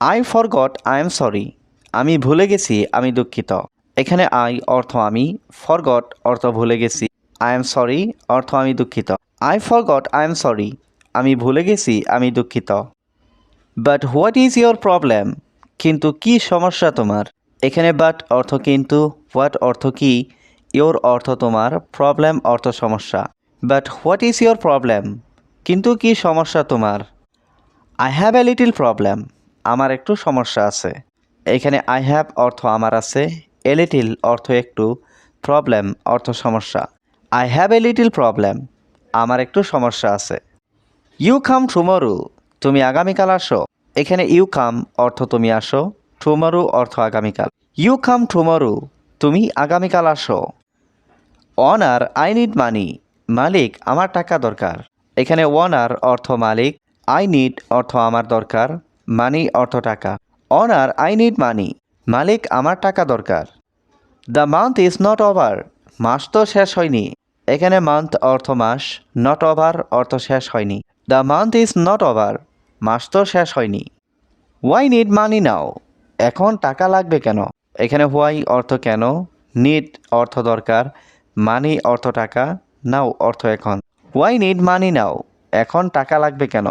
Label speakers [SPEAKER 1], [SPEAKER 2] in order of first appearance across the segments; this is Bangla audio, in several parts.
[SPEAKER 1] I forgot I am sorry আমি ভুলে গেছি, আমি দুঃখিত। এখানে আই অর্থ আমি। ফরগট অর্থ ভুলে গেছি। আই এম সরি অর্থ আমি দুঃখিত। I forgot I am sorry আমি ভুলে গেছি, আমি দুঃখিত। But what is your problem কিন্তু কি সমস্যা তোমার? এখানে বাট অর্থ কিন্তু হোয়াট অর্থ কি? ইয়োর অর্থ তোমার প্রবলেম অর্থ সমস্যা। But what is your problem কিন্তু কি সমস্যা তোমার? I have a little problem আমার একটু সমস্যা আছে। এখানে আই হ্যাভ অর্থ আমার আছে এ লিটিল অর্থ একটু প্রবলেম অর্থ সমস্যা। I have a little problem আমার একটু সমস্যা আছে। ইউ কাম টুমরু তুমি আগামীকাল আসো। এখানে ইউ কাম অর্থ তুমি আসো টুমরু অর্থ আগামীকাল। ইউ কাম টুমরু তুমি আগামীকাল আসো। অনার আই নিড মানি মালিক, আমার টাকা দরকার। এখানে ওনার অর্থ মালিক আই নিড অর্থ আমার দরকার। মানি অর্থ টাকা। অনার আই নিড মানি মালিক, আমার টাকা দরকার। The month is not over মাস তো শেষ হয়নি। এখানে মান্থ অর্থ মাস নট ওভার অর্থ শেষ হয়নি। The month is not over মাস তো শেষ হয়নি। ওয়াই নিড মানি নাও এখন টাকা লাগবে কেন? এখানে হোয়াই অর্থ কেন? নিড অর্থ দরকার। মানি অর্থ টাকা। নাও অর্থ এখন। ওয়াই নিড মানি নাও এখন টাকা লাগবে কেন?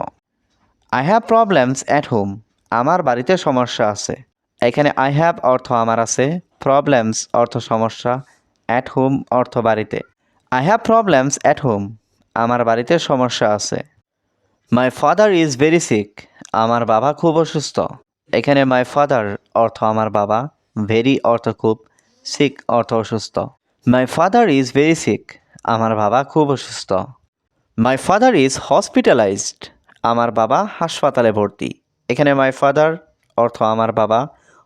[SPEAKER 1] I have problems at home আমার বাড়িতে সমস্যা আছে। এখানে আই হ্যাভ অর্থ আমার আছে প্রবলেমস অর্থ সমস্যা অ্যাট হোম অর্থ বাড়িতে। I have problems at home আমার বাড়িতে সমস্যা আছে। My father is very sick আমার বাবা খুব অসুস্থ। এখানে মাই ফাদার অর্থ আমার বাবা ভেরি অর্থ খুব সিক অর্থ অসুস্থ। My father is very sick আমার বাবা খুব অসুস্থ। মাই ফাদার ইজ হসপিটালাইজড আমার বাবা হাসপাতালে ভর্তি। এখানে মাই ফাদার অর্থ আমার বাবা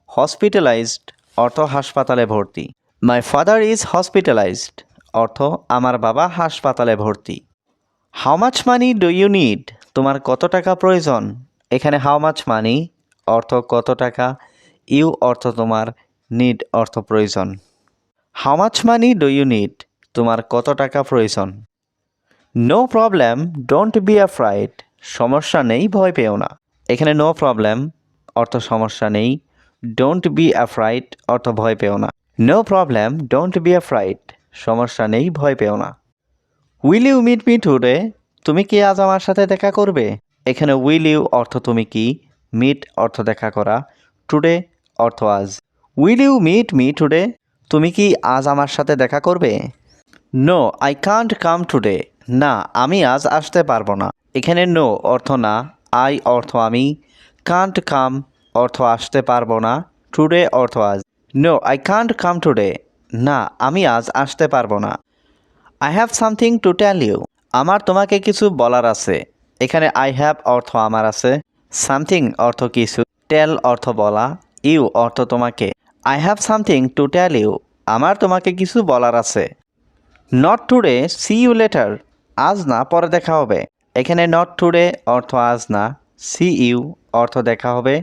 [SPEAKER 1] হসপিটালাইজড অর্থ হাসপাতালে ভর্তি। মাই ফাদার ইজ হসপিটালাইজড অর্থ আমার বাবা হাসপাতালে ভর্তি। How much money do you need তোমার কত টাকা প্রয়োজন? এখানে হাউ মাচ মানি অর্থ কত টাকা? ইউ অর্থ তোমার নিড অর্থ প্রয়োজন। How much money do you need তোমার কত টাকা প্রয়োজন? No problem don't be afraid সমস্যা নেই, ভয় পেও না। এখানে নো প্রবলেম অর্থ সমস্যা নেই। ডোন্ট বি অ্যাফ্রাইড অর্থ ভয় পেও না। No problem don't be afraid সমস্যা নেই, ভয় পেও না। Will you meet me today তুমি কি আজ আমার সাথে দেখা করবে? এখানে উইল ইউ অর্থ তুমি কি? মিট অর্থ দেখা করা। টুডে অর্থ আজ। Will you meet me today তুমি কি আজ আমার সাথে দেখা করবে? No I can't come today না, আমি আজ আসতে পারব না। এখানে নো অর্থ না, আই অর্থ আমি কান্ট কাম অর্থ আসতে পারব না টুডে অর্থ আজ। No I can't come today না, আমি আজ আসতে পারব না। I have something to tell you আমার তোমাকে কিছু বলার আছে। এখানে আই হ্যাভ অর্থ আমার আছে। সামথিং অর্থ কিছু। টেল অর্থ বলা। ইউ অর্থ তোমাকে। I have something to tell you আমার তোমাকে কিছু বলার আছে। Not today see you later আজ না, পরে দেখা হবে। এখানে নট টুডে অর্থ আজ না সি ইউ অর্থ দেখা হবে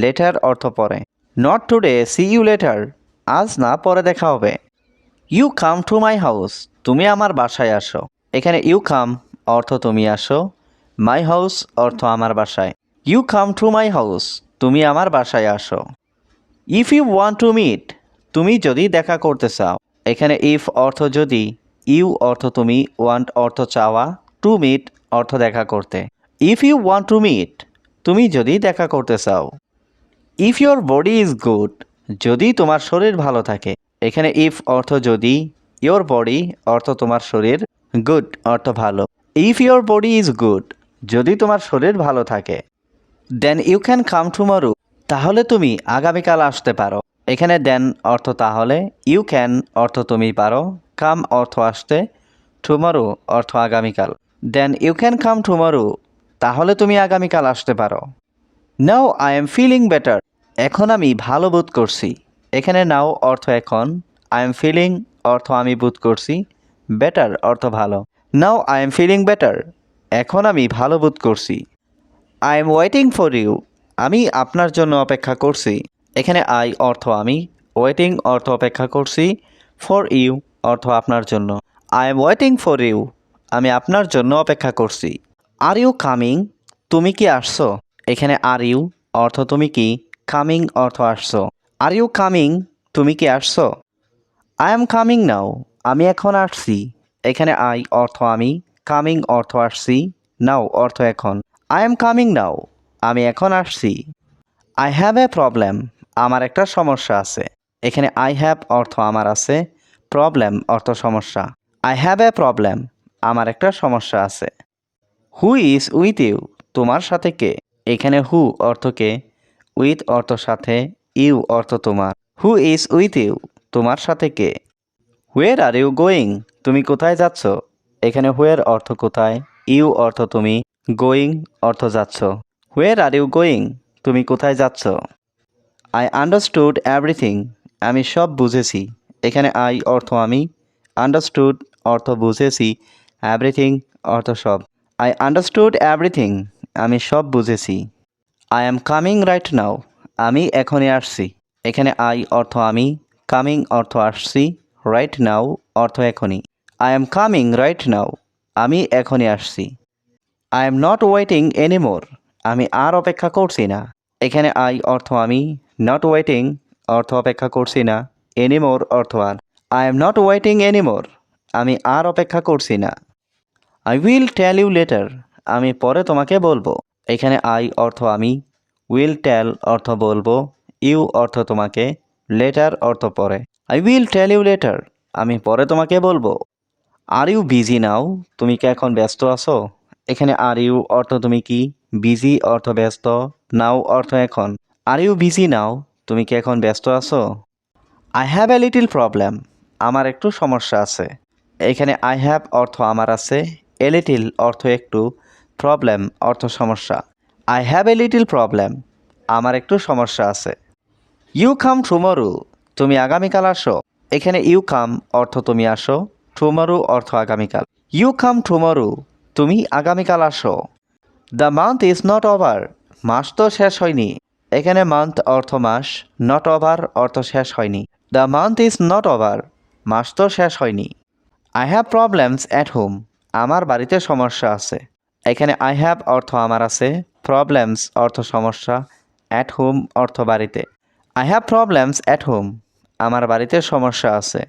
[SPEAKER 1] লেটার অর্থ পরে। Not today see you later আজ না, পরে দেখা হবে। You come to my house তুমি আমার বাসায় আসো। এখানে ইউ কাম অর্থ তুমি আসো মাই হাউস অর্থ আমার বাসায়। You come to my house তুমি আমার বাসায় আসো। If you want to meet তুমি যদি দেখা করতে চাও। এখানে ইফ অর্থ যদি ইউ অর্থ তুমি ওয়ান্ট অর্থ চাওয়া। টু মিট অর্থ দেখা করতে। If you want to meet তুমি যদি দেখা করতে চাও। If your body is good যদি তোমার শরীর ভালো থাকে। এখানে ইফ অর্থ যদি ইয়োর বডি অর্থ তোমার শরীর গুড অর্থ ভালো। If your body is good যদি তোমার শরীর ভালো থাকে। Then you can come tomorrow তাহলে তুমি আগামীকাল আসতে পারো। এখানে দেন অর্থ তাহলে ইউ ক্যান অর্থ তুমি পারো। কাম অর্থ আসতে টুমরু অর্থ আগামীকাল। Then you can come tomorrow তাহলে তুমি আগামীকাল আসতে পারো। Now I am feeling better এখন আমি ভালো বোধ করছি। এখানে নাও অর্থ এখন। আই এম ফিলিং অর্থ আমি বোধ করছি। বেটার অর্থ ভালো। Now I am feeling better এখন আমি ভালো বোধ করছি। I am waiting for you আমি আপনার জন্য অপেক্ষা করছি। এখানে আই অর্থ আমি। ওয়েটিং অর্থ অপেক্ষা করছি। ফর ইউ অর্থ আপনার জন্য। I am waiting for you আমি আপনার জন্য অপেক্ষা করছি। আর ইউ কামিং তুমি কি আসছো? এখানে আর ইউ অর্থ তুমি কি? কামিং অর্থ আসছো। আর ইউ কামিং তুমি কি আসছো? আই এম কামিং নাও আমি এখন আসছি। এখানে আই অর্থ আমি। কামিং অর্থ আসছি। নাও অর্থ এখন। আই এম কামিং নাও আমি এখন আসছি। আই হ্যাভ এ প্রবলেম আমার একটা সমস্যা আছে। এখানে আই হ্যাভ অর্থ আমার আছে। প্রবলেম অর্থ সমস্যা। আই হ্যাভ এ প্রবলেম আমার একটা সমস্যা আছে। হু ইজ উইথ ইউ তোমার সাথে কে? এখানে হু অর্থ কে? উইথ অর্থ সাথে ইউ অর্থ তোমার। হু ইজ উইথ ইউ তোমার সাথে কে? হুয়ের আর ইউ গোয়িং তুমি কোথায় যাচ্ছ? এখানে হুয়ের অর্থ কোথায় ইউ অর্থ তুমি গোয়িং অর্থ যাচ্ছ। হুয়ের আর ইউ গোয়িং তুমি কোথায় যাচ্ছ? আই আন্ডারস্টুড এভরিথিং আমি সব বুঝেছি। এখানে আই অর্থ আমি। আন্ডারস্টুড অর্থ বুঝেছি। এভরিথিং অর্থ সব। আই আন্ডারস্টুড এভরিথিং আমি সব বুঝেছি। I am coming right now আমি এখনই আসছি। এখানে আই অর্থ আমি কামিং অর্থ আসছি রাইট নাও অর্থ এখনই। I am coming right now আমি এখনই আসছি। I am not waiting anymore আমি আর অপেক্ষা করছি না। এখানে আই অর্থ আমি নট ওয়েটিং অর্থ অপেক্ষা করছি না এনিমোর অর্থ আর। I am not waiting anymore আমি আর অপেক্ষা করছি না। I will tell you later আমি পরে তোমাকে বলব। এখানে আই অর্থ আমি উইল টেল অর্থ বলব ইউ অর্থ তোমাকে লেটার অর্থ পরে। I will tell you later আমি পরে তোমাকে বলব। আর ইউ বিজি নাও তুমি কি এখন ব্যস্ত আছো? এখানে আর ইউ অর্থ তুমি কি? বিজি অর্থ ব্যস্ত নাও অর্থ এখন। আর ইউ বিজি নাও তুমি কি এখন ব্যস্ত আছো? I have a little problem আমার একটু সমস্যা আছে। এখানে আই হ্যাভ অর্থ আমার আছে এ লিটিল অর্থ একটু প্রবলেম অর্থ সমস্যা। I have a little problem আমার একটু সমস্যা আছে। ইউ কাম টুমরু তুমি আগামীকাল আসো। এখানে ইউ কাম অর্থ তুমি আসো টুমরু অর্থ আগামীকাল। ইউ কাম টুমরু তুমি আগামীকাল আসো। The month is not over মাস তো শেষ হয়নি। এখানে মান্থ অর্থ মাস নট ওভার অর্থ শেষ হয়নি। The month is not over মাস তো শেষ হয়নি। I have problems at home আমার বাড়িতে সমস্যা আছে। এখানে আই হ্যাভ অর্থ আমার আছে প্রবলেমস অর্থ সমস্যা অ্যাট হোম অর্থ বাড়িতে। I have problems at home আমার বাড়িতে সমস্যা আছে।